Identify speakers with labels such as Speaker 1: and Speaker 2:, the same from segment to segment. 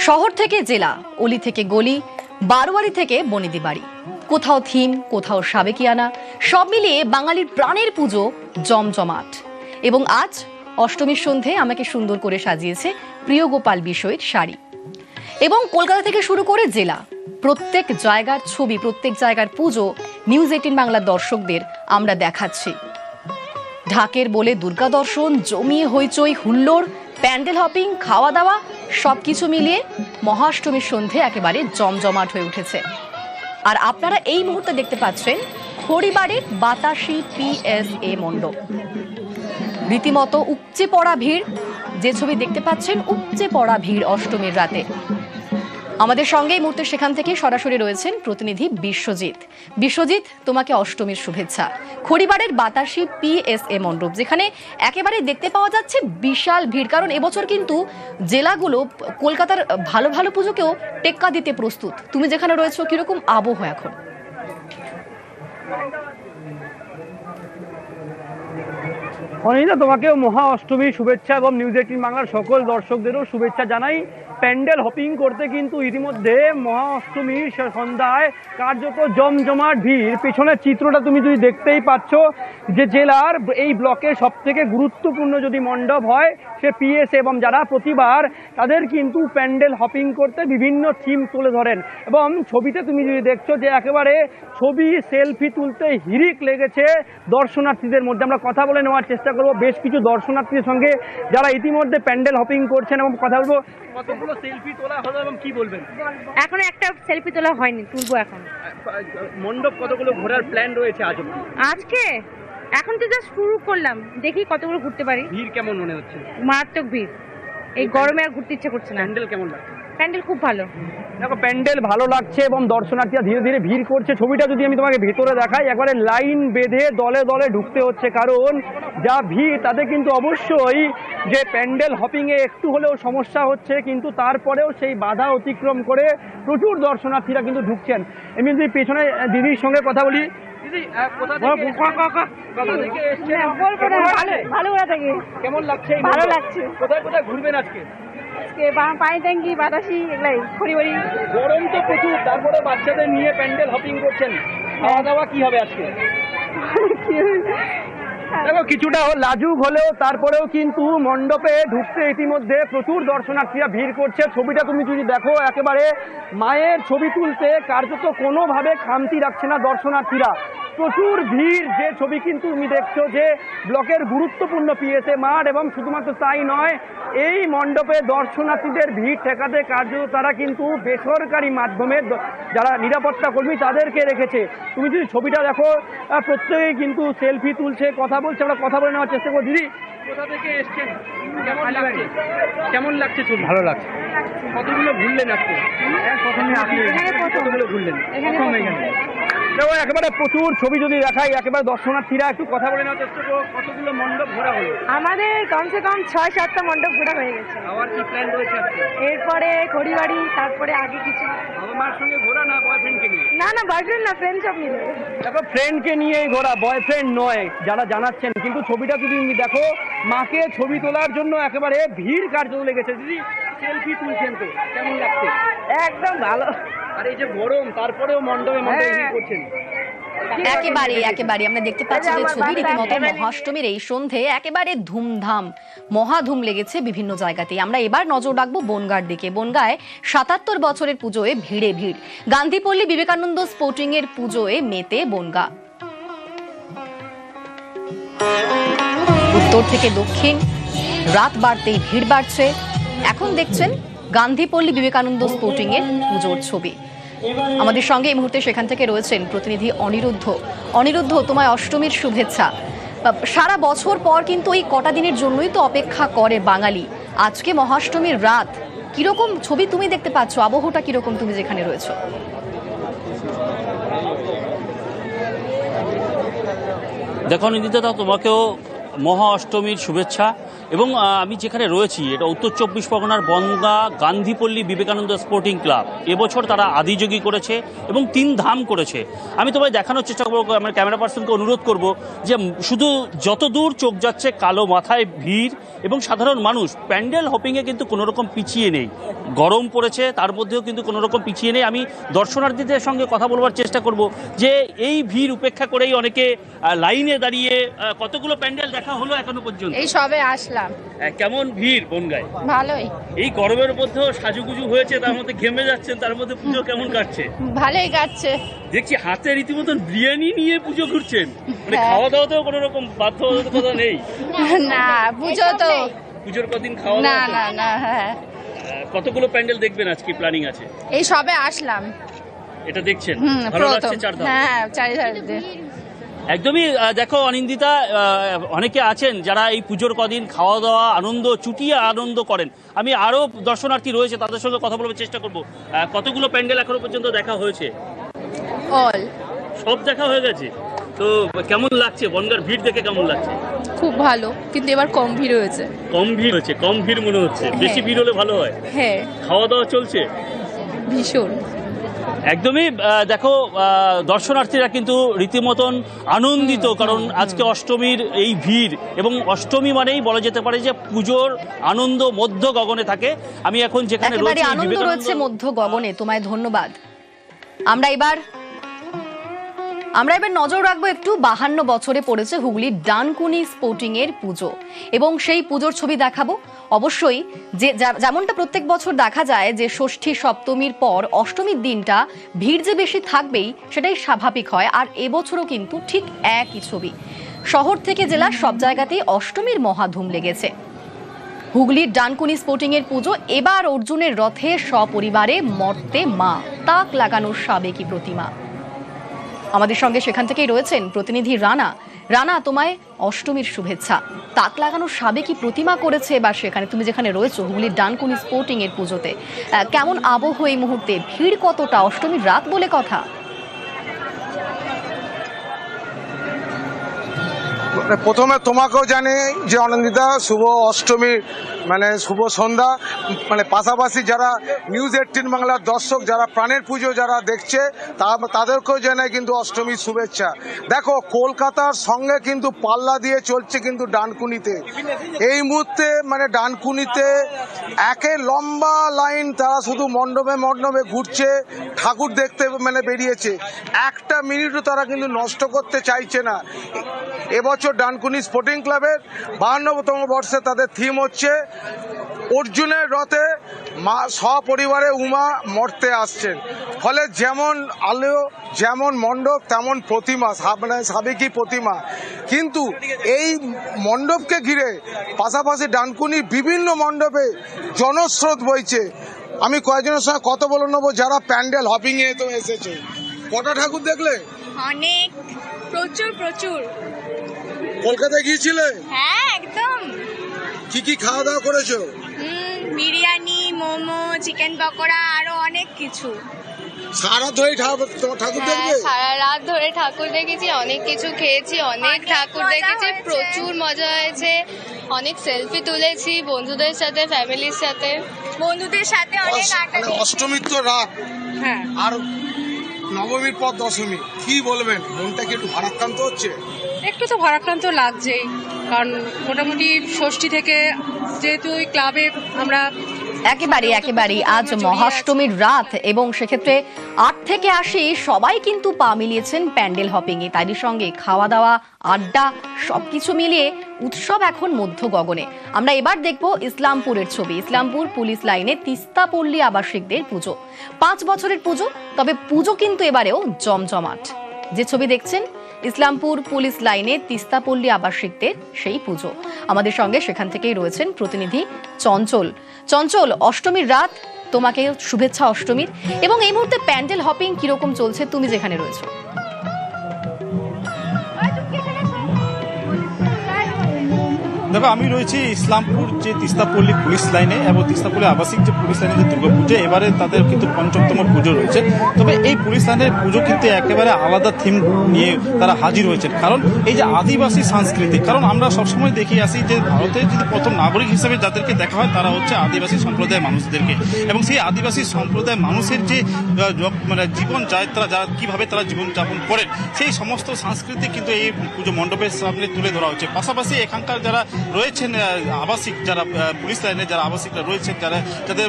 Speaker 1: শহর থেকে জেলা, অলি থেকে গলি, বারোয়ারি থেকে বনিদি বাড়ি কোথাও থিম, কোথাও সাবেকিয়ানা, সব মিলিয়ে বাঙালির প্রাণের পুজো জমজমাট। এবং আজ অষ্টমীর সন্ধে আমাকে সুন্দর করে সাজিয়েছে প্রিয় গোপাল বিষয়ের শাড়ি। এবং কলকাতা থেকে শুরু করে জেলা, প্রত্যেক জায়গার ছবি, প্রত্যেক জায়গার পুজো নিউজ এইটিন বাংলার দর্শকদের আমরা দেখাচ্ছি। ঢাকের বলে দুর্গা দর্শন জমিয়ে হইচই, হুল্লোড় প্যান্ডেল হপিং খাওয়া দাওয়া সব কিছু মিলিয়ে মহাষ্টমীর সন্ধে একেবারে জমজমাট হয়ে উঠেছে। আর আপনারা এই মুহূর্তে দেখতে পাচ্ছেন খড়িবাড়ির বাতাসি পিএসএ মণ্ডপ। রীতিমতো উপচে পড়া ভিড়, যে ছবি দেখতে পাচ্ছেন উপচে পড়া ভিড় অষ্টমীর রাতে। আমাদের সঙ্গে এই মুহূর্তে সেখান থেকে সরাসরি রয়েছেন প্রতিনিধি বিশ্বজিৎ। বিশ্বজিৎ, তোমাকে অষ্টমীর শুভেচ্ছা। খড়িবাড়ের বাতাসি পিএসএ মণ্ডপ, যেখানে একেবারে দেখতে পাওয়া যাচ্ছে বিশাল ভিড়। কারণ এবছর কিন্তু জেলাগুলো কলকাতার ভালো ভালো পুজোকেও টেক্কা দিতে প্রস্তুত। তুমি যেখানে রয়েছো, কীরকম আবহ এখন?
Speaker 2: অনিতা তোমাকেও মহা অষ্টমীর শুভেচ্ছা এবং নিউজ এইটিন বাংলার সকল দর্শকদেরও শুভেচ্ছা জানাই। প্যান্ডেল হপিং করতে কিন্তু ইতিমধ্যে মহা অষ্টমীর সন্ধ্যায় কার্যত জমজমাট ভিড়। পেছনের চিত্রটা তুমি যদি দেখতেই পাচ্ছ, যে জেলার এই ব্লকের সব থেকে গুরুত্বপূর্ণ যদি মণ্ডপ হয়, সে পিএস এবং যারা প্রতিবার তাদের কিন্তু প্যান্ডেল হপিং করতে বিভিন্ন থিম তুলে ধরেন। এবং ছবিতে তুমি যদি দেখছ যে একেবারে ছবি, সেলফি তুলতে হিরিক লেগেছে দর্শনার্থীদের মধ্যে। আমরা কথা বলে নেওয়ার চেষ্টা করব। বেশ কিছু দর্শনার্থীর সঙ্গে যারা ইতিমধ্যে প্যান্ডেল হপিং করছেন এবং কথা বলব। কতগুলো সেলফি তোলা হলো এবং কি বলবেন?
Speaker 3: এখনও একটা সেলফি তোলা হয়নি তুলবো এখন।
Speaker 2: মণ্ডপ কতগুলো ঘোরার প্ল্যান রয়েছে আজ
Speaker 3: আজকে? এখন তো জাস্ট শুরু করলাম দেখি কতগুলো ঘুরতে পারি।
Speaker 2: ভিড় কেমন মনে হচ্ছে?
Speaker 3: মারাত্মক ভিড়। এই গরমে আর ঘুরতে ইচ্ছে করছে না।
Speaker 2: হ্যান্ডেল কেমন লাগছে?
Speaker 3: প্যান্ডেল খুব ভালো।
Speaker 2: দেখো প্যান্ডেল ভালো লাগছে এবং দর্শনার্থীরা ধীরে ধীরে ভিড় করছে। ছবিটা যদি আমি তোমাকে ভেতরে দেখাই একবারে লাইন বেঁধে দলে দলে ঢুকতে হচ্ছে। কারণ যা ভিড় তাতে কিন্তু অবশ্যই যে প্যান্ডেল হপিংয়ে একটু হলেও সমস্যা হচ্ছে কিন্তু তারপরেও সেই বাধা অতিক্রম করে প্রচুর দর্শনার্থীরা কিন্তু ঢুকছেন। এমনি যদি পেছনে দিদির সঙ্গে কথা বলি? কেমন লাগছে? কোথায় কোথায় ঘুরবেন আজকে?
Speaker 3: পানি ট্যাঙ্কি বাতাসি এগুলাই খড়িবাড়ি
Speaker 2: গরম তো প্রচুর তারপরে বাচ্চাদের নিয়ে প্যান্ডেল হপিং করছেন। খাওয়া দাওয়া কি হবে আজকে? দেখো কিছুটা লাজুক হলেও তারপরেও কিন্তু মণ্ডপে ঢুকতে ইতিমধ্যে প্রচুর দর্শনার্থীরা ভিড় করছে। ছবিটা তুমি যদি দেখো একেবারে মায়ের ছবি তুলতে কার্যত কোনোভাবে খামতি রাখছে না দর্শনার্থীরা। প্রচুর ভিড় যে ছবি কিন্তু তুমি দেখছ যে ব্লকের গুরুত্বপূর্ণ পিএসএ মাঠ এবং শুধুমাত্র তাই নয় এই মণ্ডপে দর্শনার্থীদের ভিড় ঠেকাতে কার্যত তারা কিন্তু বেসরকারি মাধ্যমে যারা নিরাপত্তা কর্মী তাদেরকে রেখেছে। তুমি যদি ছবিটা দেখো আহ, প্রত্যেকেই কিন্তু সেলফি তুলছে কথা বলছে আমরা কথা বলে নেওয়ার চেষ্টা করব। দিদি? কোথা থেকে এসছেন? কেমন লাগছে? কেমন লাগছে ছবি? ভালো লাগছে। কতগুলো ঘুরলেন আজকে?
Speaker 3: প্রথম।
Speaker 2: কতগুলো ঘুরলেন? প্রথম। এখানে। দেখো একেবারে প্রচুর ছবি যদি দেখাই একেবারে দর্শনার্থীরা একটু কথা বলে নেওয়ার চেষ্টা করব কতগুলো মণ্ডপ ঘোরা হলো?
Speaker 3: আমাদের কমসে কম ছয় সাতটা মণ্ডপ ঘোরা হয়ে গেছে।
Speaker 2: আবার কি প্ল্যান রয়েছে
Speaker 3: এরপরে খড়িবাড়ি তারপরে আগে কিছু।
Speaker 2: বাবা মার সঙ্গে ঘোরা না বয়ফ্রেন্ডকে নিয়ে?
Speaker 3: না না বয়ফ্রেন্ড না ফ্রেন্ড সব মিলে।
Speaker 2: দেখো ফ্রেন্ডকে নিয়েই ঘোরা বয়ফ্রেন্ড নয় যারা জানাচ্ছেন। কিন্তু ছবিটা যদি তুমি দেখো মাকে ছবি তোলার জন্য একেবারে ভিড় কার্য লেগেছে? দিদি সেলফি তুলছেন তো কেমন লাগছে?
Speaker 3: একদম ভালো।
Speaker 2: আর এই যে গরম তারপরেও মণ্ডপে মণ্ডপে ভিড় করছেন।
Speaker 1: একেবারে একেবারে আমরা দেখতে পাচ্ছি যে ছবি রীতিমতো মহাষ্টমীর এই সন্ধে একেবারে ধুমধাম মহাধুম লেগেছে বিভিন্ন জায়গাতেই। আমরা এবার নজর রাখব বনগার দিকে। বনগায় সাতাত্তর বছরের পুজোয় ভিড়ে ভিড়। গান্ধীপল্লী বিবেকানন্দ স্পোর্টিং এর পুজোয় মেতে বনগা। উত্তর থেকে দক্ষিণ রাত বাড়তেই ভিড় বাড়ছে। এখন দেখছেন গান্ধীপল্লী বিবেকানন্দ স্পোর্টিং এর পুজোর ছবি। আমাদের সঙ্গে এই মুহূর্তে সেখান থেকে রয়েছেন প্রতিনিধি অনিরুদ্ধ। অনিরুদ্ধ তোমায় অষ্টমীর শুভেচ্ছা। সারা বছর পর কিন্তু এই কটা দিনের জন্যই তো অপেক্ষা করে বাঙালি। আজকে মহাষ্টমীর রাত। কীরকম ছবি তুমি দেখতে পাচ্ছ? আবহটা কীরকম তুমি যেখানে রয়েছো?
Speaker 4: দেখো নিদিতা তোমাকেও মহা অষ্টমীর শুভেচ্ছা। এবং আমি যেখানে রয়েছি, এটা উত্তর চব্বিশ পরগনার বনগা গান্ধীপল্লী বিবেকানন্দ স্পোর্টিং ক্লাব। এবছর তারা আদিযোগী করেছে এবং তিন ধাম করেছে। আমি তোমায় দেখানোর চেষ্টা করব, আমার ক্যামেরা পার্সনকে অনুরোধ করব যে শুধু যত দূর চোখ যাচ্ছে কালো মাথায় ভিড় এবং সাধারণ মানুষ, প্যান্ডেল হপিংয়ে কিন্তু কোনো রকম পিছিয়ে নেই। গরম পড়েছে, তার মধ্যেও কিন্তু কোনো রকম পিছিয়ে নেই। আমি দর্শনার্থীদের সঙ্গে কথা বলবার চেষ্টা করব যে, এই ভিড় উপেক্ষা করেই অনেকে লাইনে দাঁড়িয়ে কতগুলো প্যান্ডেল দেখা হলো এখনও পর্যন্ত?
Speaker 3: এই সবে আসলাম।
Speaker 4: কেমন ভিড় বনগায়?
Speaker 3: ভালোই।
Speaker 4: এই গরমের মধ্যেও সাজুগুজু হয়েছে তার মধ্যে ঘেমে যাচ্ছেন তার মধ্যে পুজো কেমন কাটছে?
Speaker 3: ভালোই যাচ্ছে
Speaker 4: দেখছি হাতে রীতিমতন বিরিয়ানি নিয়ে পুজো ঘুরছেন। মানে
Speaker 3: হ্যাঁ।
Speaker 4: খাওয়া দাওয়াতেও কোনো রকম বাধ্যবাধকতা নেই।
Speaker 3: না বুঝো তো
Speaker 4: পুজোর কদিন খাওয়া
Speaker 3: না না না হ্যাঁ।
Speaker 4: কতগুলো প্যান্ডেল দেখবেন আজকে প্ল্যানিং আছে?
Speaker 3: এই সবে আসলাম।
Speaker 4: এটা দেখছেন? ভালো লাগছে চারধাম।
Speaker 3: হ্যাঁ চারি চারিতে
Speaker 4: একদমই দেখো অনিন্দিতা অনেকে আছেন যারা এই পুজোর কদিন খাওয়া দাওয়া আনন্দ চুটিয়ে আনন্দ করেন। আমি আরও দর্শনার্থী রয়েছে তাদের সঙ্গে কথা বলবার চেষ্টা করব। কতগুলো প্যান্ডেল এখনও পর্যন্ত দেখা হয়েছে?
Speaker 3: অল
Speaker 4: সব দেখা হয়ে গেছে? তো কেমন লাগছে? বনগার ভিড় দেখে কেমন লাগছে?
Speaker 3: খুব ভালো কিন্তু এবার কম ভিড় হয়েছে।
Speaker 4: কম ভিড় হচ্ছে কম ভিড় মনে হচ্ছে। বেশি ভিড় হলে ভালো হয়?
Speaker 3: হ্যাঁ।
Speaker 4: খাওয়া দাওয়া চলছে?
Speaker 3: ভীষণ।
Speaker 4: একদমই দেখো আহ, দর্শনার্থীরা কিন্তু রীতিমতন আনন্দিত কারণ আজকে অষ্টমীর এই ভিড় এবং অষ্টমী মানেই বলা যেতে পারে যে পুজোর আনন্দ মধ্য গগনে থাকে। আমি এখন যেখানে
Speaker 1: আনন্দ রয়েছে মধ্য গগনে তোমায় ধন্যবাদ। আমরা এবার আমরা এবার নজর রাখব একটু বাহান্ন বছরে পড়েছে হুগলির ডানকুনি স্পোর্টিং এর পুজো। এবং সেই পুজোর ছবি দেখাবো। অবশ্যই যে যেমনটা প্রত্যেক বছর দেখা যায় যে ষষ্ঠী সপ্তমীর পর অষ্টমীর দিনটা ভিড় যে বেশি থাকবেই সেটাই স্বাভাবিক হয়। আর এবছরও কিন্তু ঠিক একই ছবি। শহর থেকে জেলার সব জায়গাতেই অষ্টমীর মহাধুম লেগেছে। হুগলির ডানকুনি স্পোর্টিং এর পুজো এবার অর্জুনের রথে সপরিবারে মর্তে মা। তাক লাগানোর সাবেকি প্রতিমা। আমাদের সঙ্গে সেখান থেকেই রয়েছেন প্রতিনিধি রানা। রানা, তোমায় অষ্টমীর শুভেচ্ছা। তাক লাগানোর সাবেকি প্রতিমা করেছে? বা সেখানে তুমি যেখানে রয়েছো, হুগলির ডানকুনি স্পোর্টিং এর পুজোতে কেমন আবহ এই মুহূর্তে? ভিড় কতটা? অষ্টমীর রাত বলে কথা।
Speaker 5: প্রথমে তোমাকেও জানি যে অনন্দিতা, শুভ অষ্টমীর মানে শুভ সন্ধ্যা মানে পাশাপাশি যারা নিউজ এইটিন বাংলার দর্শক, যারা প্রাণের পুজো যারা দেখছে তাদেরকেও জানাই কিন্তু অষ্টমীর শুভেচ্ছা। দেখো, কলকাতার সঙ্গে কিন্তু পাল্লা দিয়ে চলছে কিন্তু ডানকুনিতে। এই মুহূর্তে মানে ডানকুনিতে একে লম্বা লাইন তারা শুধু মণ্ডপে মণ্ডপে ঘুরছে, ঠাকুর দেখতে মানে বেরিয়েছে। একটা মিনিটও তারা কিন্তু নষ্ট করতে চাইছে না। এবছর ডানকুনি স্পোর্টিং ক্লাবের বাহান্নতম বর্ষে তাদের থিম হচ্ছে অর্জুনের রথে মা, সপরিবারে উমা মর্তে আসছেন। ফলে যেমন আলো, যেমন মণ্ডপ, তেমন প্রতিমা মানে সাবেকি প্রতিমা। কিন্তু এই মণ্ডপকে ঘিরে পাশাপাশি ডানকুনির বিভিন্ন মণ্ডপে জনস্রোত বইছে। আমি কয়েকজনের সঙ্গে কত বলে নেব যারা প্যান্ডেল হপিংয়ে তো এসেছে। কটা ঠাকুর দেখলে?
Speaker 6: অনেক, প্রচুর প্রচুর।
Speaker 5: কলকাতায় গিয়েছিলে?
Speaker 6: হ্যাঁ একদম।
Speaker 5: কি কি খাওয়া দাওয়া করেছ?
Speaker 6: বিরিয়ানি মোমো চিকেন পকোড়া আরও অনেক কিছু।
Speaker 5: সারা ধরে ঠাকুর ঠাকুর
Speaker 7: হ্যাঁ
Speaker 5: দেখবে?
Speaker 7: সারা রাত ধরে ঠাকুর দেখেছি অনেক কিছু খেয়েছি অনেক ঠাকুর দেখেছি প্রচুর মজা হয়েছে। অনেক সেলফি তুলেছি বন্ধুদের সাথে ফ্যামিলির সাথে।
Speaker 6: বন্ধুদের সাথে অনেক
Speaker 5: মানে। অষ্টমীর তো রাত।
Speaker 3: হ্যাঁ।
Speaker 5: আর নবমীর পর দশমী কি বলবেন? মনটা কি একটু ভারাক্রান্ত হচ্ছে?
Speaker 3: একটু তো ভারাক্রান্ত লাগছেই কারণ মোটামুটি ষষ্ঠী থেকে যেহেতু ওই ক্লাবে আমরা
Speaker 1: একেবারে একেবারে। আজ মহাষ্টমীর রাত এবং সেক্ষেত্রে আট থেকে আশি সবাই কিন্তু পা মিলিয়েছেন প্যান্ডেল হপিং এ তারই সঙ্গে খাওয়া দাওয়া আড্ডা সবকিছু মিলিয়ে উৎসব এখন মধ্য গগনে। আমরা এবার দেখব ইসলামপুরের ছবি। ইসলামপুর পুলিশ লাইনে তিস্তা পল্লী আবাসিকদের পুজো। পাঁচ বছরের পুজো তবে পুজো কিন্তু এবারেও জমজমাট। যে ছবি দেখছেন ইসলামপুর পুলিশ লাইনে তিস্তাপল্লী আবাসিকদের সেই পুজো। আমাদের সঙ্গে সেখান থেকেই রয়েছেন প্রতিনিধি চঞ্চল। চঞ্চল, অষ্টমীর রাত, তোমাকে শুভেচ্ছা অষ্টমীর। এবং এই মুহূর্তে প্যান্ডেল হপিং কীরকম চলছে, তুমি যেখানে রয়েছো।
Speaker 8: দেখো, আমি রয়েছি ইসলামপুর যে তিস্তাপল্লী পুলিশ লাইনে এবং তিস্তাপল্লী আবাসিক যে পুলিশ লাইনে যে দুর্গাপুজো, এবারে তাদের কিন্তু পঞ্চমতম পুজো রয়েছে। তবে এই পুলিশ লাইনের পুজো কিন্তু একেবারে আলাদা থিম নিয়ে তারা হাজির হয়েছেন। কারণ এই যে আদিবাসী সংস্কৃতি, কারণ আমরা সবসময় দেখি আসি যে ভারতের যদি প্রথম নাগরিক হিসেবে যাদেরকে দেখা হয়, তারা হচ্ছে আদিবাসী সম্প্রদায়ের মানুষদেরকে। এবং সেই আদিবাসী সম্প্রদায়ের মানুষের যে মানে জীবন যায়, তারা যারা, কীভাবে তারা জীবনযাপন করেন, সেই সমস্ত সংস্কৃতি কিন্তু এই পুজো মণ্ডপের সামনে তুলে ধরা হচ্ছে। পাশাপাশি এখানকার যারা রয়েছেন আবাসিক যারা পুলিশ লাইনে যারা আবাসিকরা রয়েছেন, যারা, যাদের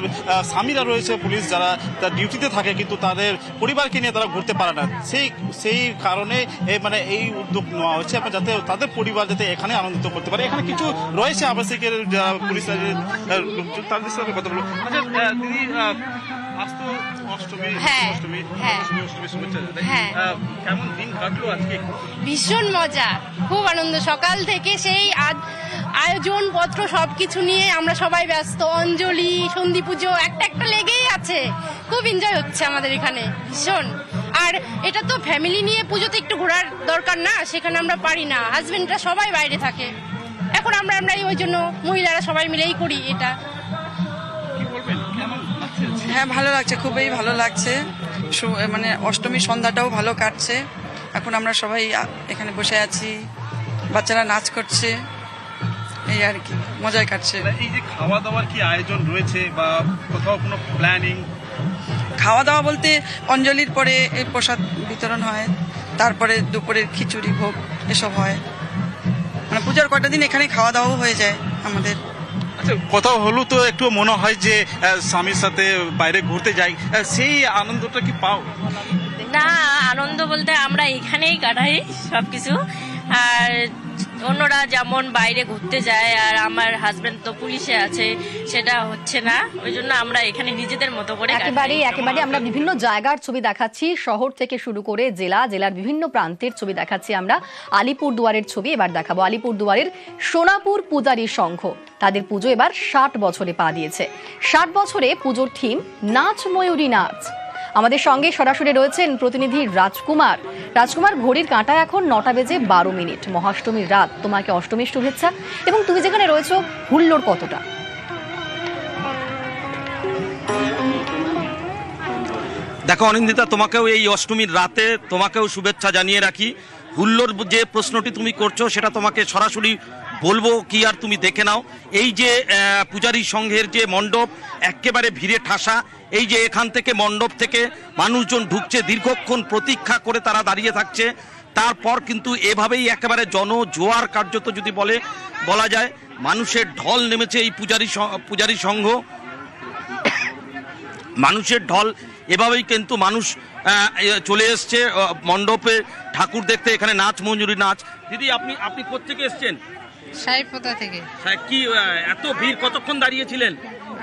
Speaker 8: স্বামীরা রয়েছে পুলিশ, যারা তার ডিউটিতে থাকে কিন্তু তাদের পরিবারকে নিয়ে তারা ঘুরতে পারে না। সেই সেই কারণে মানে এই উদ্যোগ নেওয়া এবং যাতে তাদের পরিবার যাতে এখানে আনন্দিত করতে পারে। এখানে কিছু রয়েছে আবাসিকের যারা পুলিশ লাইনের তাদের সাথে কথা বলব। আচ্ছা দিদি আজ তো
Speaker 7: হ্যাঁ, হ্যাঁ। হ্যাঁ। ভীষণ মজা খুব আনন্দ। সকাল থেকে সেই আয়োজন পত্র সবকিছু নিয়ে আমরা সবাই ব্যস্ত। অঞ্জলি সন্ধি পুজো একটা একটা লেগেই আছে। খুব এনজয় হচ্ছে আমাদের এখানে ভীষণ। আর এটা তো ফ্যামিলি নিয়ে পুজোতে একটু ঘোরার দরকার না সেখানে আমরা পারি না। হাজবেন্ডরা সবাই বাইরে থাকে। এখন আমরা আমরা ওই জন্য মহিলারা সবাই মিলেই করি এটা।
Speaker 9: হ্যাঁ ভালো লাগছে খুবই ভালো লাগছে। মানে অষ্টমীর সন্ধ্যাটাও ভালো কাটছে। এখন আমরা সবাই এখানে বসে আছি। বাচ্চারা নাচ করছে। এই আর কি মজায় কাটছে।
Speaker 8: এই যে খাওয়া দাওয়ার কি আয়োজন রয়েছে বা কোথাও কোনো প্ল্যানিং
Speaker 9: খাওয়া দাওয়া বলতে অঞ্জলির পরে এই প্রসাদ বিতরণ হয় তারপরে দুপুরের খিচুড়ি ভোগ এসব হয়। মানে পূজার কটা দিন এখানে খাওয়া দাওয়াও হয়ে যায় আমাদের।
Speaker 8: আচ্ছা কোথাও হলো তো একটু মনে হয় যে স্বামীর সাথে বাইরে ঘুরতে যাই। সেই আনন্দটা কি পাও?
Speaker 10: না, আনন্দ বলতে আমরা এখানেই কাটাই সব কিছু আর অন্যরা যেমন বাইরে ঘুরতে যায় আর আমার হাজবেন্ড তো পুলিশে আছে সেটা হচ্ছে না। ওই জন্য আমরা এখানে নিজেদের মতো করে।
Speaker 1: একেবারে একেবারে আমরা বিভিন্ন জায়গার ছবি দেখাচ্ছি শহর থেকে শুরু করে জেলা জেলার বিভিন্ন প্রান্তের ছবি দেখাচ্ছি আমরা। আলিপুর দুয়ারের ছবি এবার দেখাবো। আলিপুর দুয়ারের সোনাপুর পূজারী সংঘ তাদের পুজো এবার ষাট বছরে পা দিয়েছে। ষাট বছরে পুজোর থিম নাচ ময়ূরী নাচ। আমাদের সঙ্গে সরাসরি রয়েছেন প্রতিনিধি রাজকুমার। রাজকুমার, ঘড়ির কাঁটা এখন নটা বেজে বারো মিনিট। মহাষ্টমীর রাত, তোমাকে অষ্টমীর শুভেচ্ছা। এবং তুমি যেখানে রয়েছো, হুল্লোড় কতটা?
Speaker 11: দেখো অনিন্দিতা, তোমাকেও এই অষ্টমীর রাতে তোমাকেও শুভেচ্ছা জানিয়ে রাখি। হুল্লোর যে প্রশ্নটি তুমি করছ, সেটা তোমাকে সরাসরি বলব কি আর তুমি দেখে নাও। এই যে পূজারী সংঘের যে মণ্ডপ, একেবারে ভিড়ে ঠাসা। এই যে এখান থেকে মণ্ডপ থেকে মানুষজন ঢুকছে, দীর্ঘক্ষণ প্রতীক্ষা করে তারা দাঁড়িয়ে থাকছে। তারপর কিন্তু এভাবেই একেবারে জনজোয়ার কার্যত যদি বলে, বলা যায়, মানুষের ঢল নেমেছে এই পূজারী পূজারী সংঘ। মানুষের ঢল, এভাবেই কিন্তু মানুষ চলে এসছে মণ্ডপে। ঠাকুর দেখতে এখানে নাচ, মঞ্জুরি নাচ। দিদি, আপনি আপনি কোথেকে এসছেন?
Speaker 3: সাহেবপোতা থেকে?
Speaker 11: হ্যাঁ, কি এত ভিড়? কতক্ষণ দাঁড়িয়েছিলেন?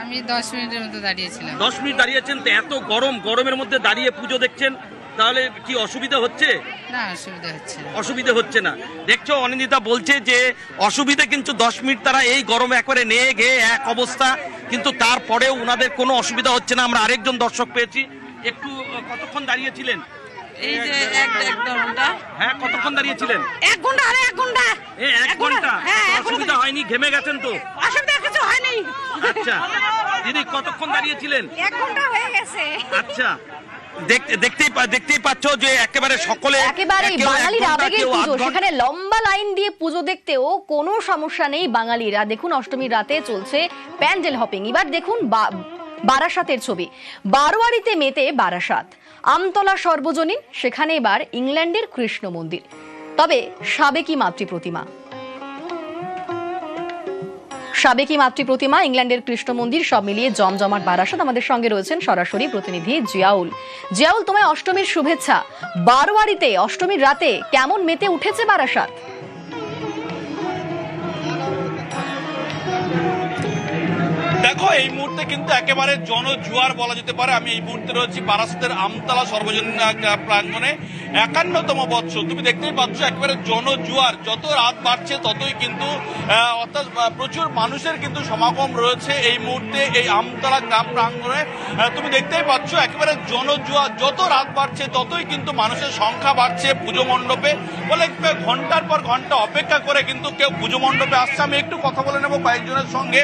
Speaker 3: আমি দশ মিনিটের মতো দাঁড়িয়েছিলাম।
Speaker 11: দশ মিনিট দাঁড়িয়েছেন তো এত গরম গরমের মধ্যে দাঁড়িয়ে পুজো দেখছেন তাহলে কি অসুবিধা হচ্ছে?
Speaker 3: না অসুবিধা হচ্ছে না।
Speaker 11: হচ্ছে না। দেখছ অনিন্দিতা বলছে যে অসুবিধে কিন্তু দশ মিনিট তারা এই গরমে একবারে নিয়ে গিয়ে এক অবস্থা কিন্তু তারপরেও ওনাদের কোনো অসুবিধা হচ্ছে না। আমরা আরেকজন দর্শক পেয়েছি। একটু কতক্ষণ দাঁড়িয়েছিলেন?
Speaker 9: এই যে এক এক ঘণ্টা।
Speaker 11: হ্যাঁ কতক্ষণ দাঁড়িয়েছিলেন?
Speaker 9: এক ঘণ্টা আরে এক ঘণ্টা।
Speaker 11: এ এক ঘণ্টা।
Speaker 9: হ্যাঁ, এক ঘণ্টা।
Speaker 11: অসুবিধা হয়নি ঘেমে গেছেন তো?
Speaker 9: অসুবিধা কিছু হয়নি।
Speaker 11: আচ্ছা। দিদি কতক্ষণ দাঁড়িয়েছিলেন?
Speaker 6: এক ঘণ্টা হয়ে গেছে।
Speaker 11: আচ্ছা। দেখতেই দেখতেই পাচ্ছ যে একেবারে সকলে
Speaker 1: একেবারে বাঙালির
Speaker 11: ঘণ্টা,
Speaker 1: আবেগের পুজো। সেখানে লম্বা লাইন দিয়ে পুজো দেখতেও কোনো সমস্যা নেই বাঙালিরা। দেখুন অষ্টমীর রাতে চলছে প্যান্ডেল হপিং। এবার দেখুন বা- বারাসাতের ছবি। বারোয়ারিতে মেতে বারাসাত। আমতলা সর্বজনীন, সেখানে এবার ইংল্যান্ডের কৃষ্ণ মন্দির। তবে সাবেকি মাতৃ প্রতিমা সাবেকি মাতৃ প্রতিমা ইংল্যান্ডের কৃষ্ণ মন্দির, সব মিলিয়ে জমজমাট বারাসাত আমাদের সঙ্গে রয়েছেন সরাসরি প্রতিনিধি জিয়াউল। জিয়াউল, তোমায় অষ্টমীর শুভেচ্ছা। বারোয়ারিতে, অষ্টমীর রাতে কেমন মেতে উঠেছে বারাসাত?
Speaker 8: দেখ
Speaker 12: এই মুহূর্তে কিন্তু একেবারে জনজুয়ার বলা যেতে পারে। আমি এই মুহূর্তে রয়েছি বারাসতের আমতলা সর্বজনীন আহ, প্রাঙ্গণে। একান্নতম বৎসর। তুমি দেখতেই পাচ্ছ একেবারে জনজুয়ার। যত রাত বাড়ছে ততই কিন্তু অর্থাৎ প্রচুর মানুষের কিন্তু সমাগম রয়েছে এই মুহূর্তে এই আমতলা গ্রাম প্রাঙ্গণে। তুমি দেখতেই পাচ্ছ একেবারে জনজুয়ার। যত রাত বাড়ছে ততই কিন্তু মানুষের সংখ্যা বাড়ছে পুজো মণ্ডপে। বলে ঘণ্টার পর ঘণ্টা অপেক্ষা করে কিন্তু কেউ পুজো মণ্ডপে আসছে। আমি একটু কথা বলে নেব কয়েকজনের সঙ্গে।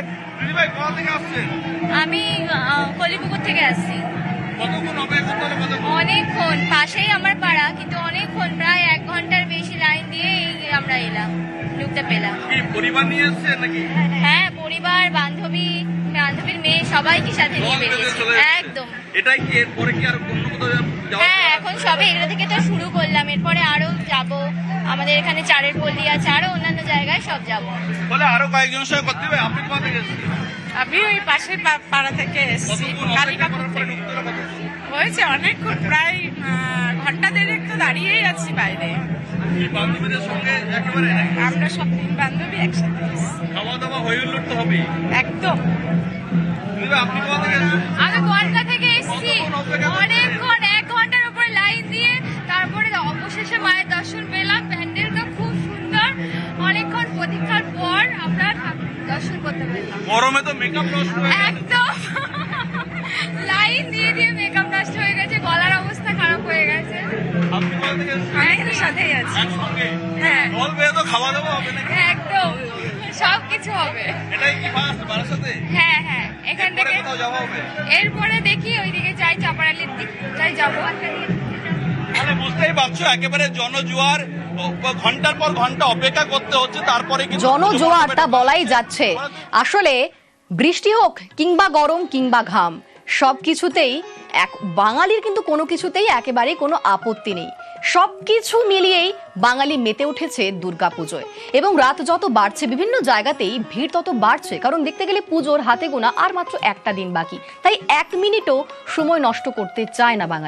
Speaker 6: আমি কলিপুকুর থেকে আসছি? অনেকক্ষণ পাশেই আমার পাড়া কিন্তু অনেকক্ষণ প্রায় এক ঘণ্টার বেশি লাইন দিয়ে আমরা এলাম ঢুকতে পেলাম।
Speaker 12: পরিবার নিয়ে নাকি?
Speaker 6: হ্যাঁ পরিবার বান্ধবী বান্ধবীর মেয়ে সবাইকে সাথে নিয়ে বেরিয়েছি। একদম।
Speaker 12: এটাই কি এরপরে কি আর অন্য কোথাও
Speaker 6: হ্যাঁ এখন সবে এগুলো থেকে তো শুরু করলাম। এরপরে আরও যাব। আমাদের এখানে চারের পল্লী আছে আরও অন্যান্য জায়গায় সব যাব।
Speaker 12: বলে আরও কয়েকজনের সঙ্গে করতে হবে আপনি কোথা থেকে
Speaker 3: আমি ওই পাশের পা- পাড়া থেকে এসেছি? হয়েছে অনেকক্ষণ প্রায় ঘণ্টা দেড়েক তো দাঁড়িয়েই আছি বাইরে। আমরা সব তিন বান্ধবী একসাথে
Speaker 12: খাওয়া দাওয়া হয়ে তো হবেই।
Speaker 3: একদম।
Speaker 6: আমি গলকা থেকে এসেছি। অনেকক্ষণ এক ঘণ্টার উপরে লাইন দিয়ে তারপরে অবশেষে মায়ের দর্শন পেলাম। প্যান্ডেলটা খুব সুন্দর। অনেকক্ষণ প্রতীক্ষার পর আমরা দর্শন করতে পেলাম।
Speaker 12: গরমে তো মেকআপ নষ্ট
Speaker 6: একদম। লাইন দিয়ে দিয়ে মেকআপ নষ্ট হয়ে গেছে। গলার অবস্থা খারাপ হয়ে গেছে।
Speaker 3: আমি সাথেই আছি।
Speaker 6: হ্যাঁ।
Speaker 12: তো খাওয়া দাওয়া হবে নাকি?
Speaker 6: একদম। সব কিছু হবে।
Speaker 12: এটাই কি ফার্স্ট বারাসাতে?
Speaker 6: হ্যাঁ হ্যাঁ। এখান
Speaker 12: এরপরে
Speaker 6: থেকে এরপরে দেখি ওইদিকে যাই চাপাড়ালির দিক যাই যাব।
Speaker 12: বুঝতেই পারছ একেবারে জনজুয়ার ঘণ্টার পর ঘণ্টা অপেক্ষা করতে হচ্ছে তারপরে কিন্তু
Speaker 1: জনজোয়ার তা বলাই যাচ্ছে। আসলে বৃষ্টি হোক কিংবা গরম কিংবা ঘাম সব কিছুতেই এক বাঙালির কিন্তু কোনো কিছুতেই একেবারেই কোনো আপত্তি নেই। সব কিছু মিলিয়েই বাঙালি মেতে উঠেছে দুর্গাপুজোয়। এবং রাত যত বাড়ছে বিভিন্ন জায়গাতেই, ভিড় তত বাড়ছে। কারণ দেখতে গেলে পুজোর হাতে গোনা আর মাত্র একটা দিন বাকি। তাই এক মিনিটও সময় নষ্ট করতে চায় না বাঙালি।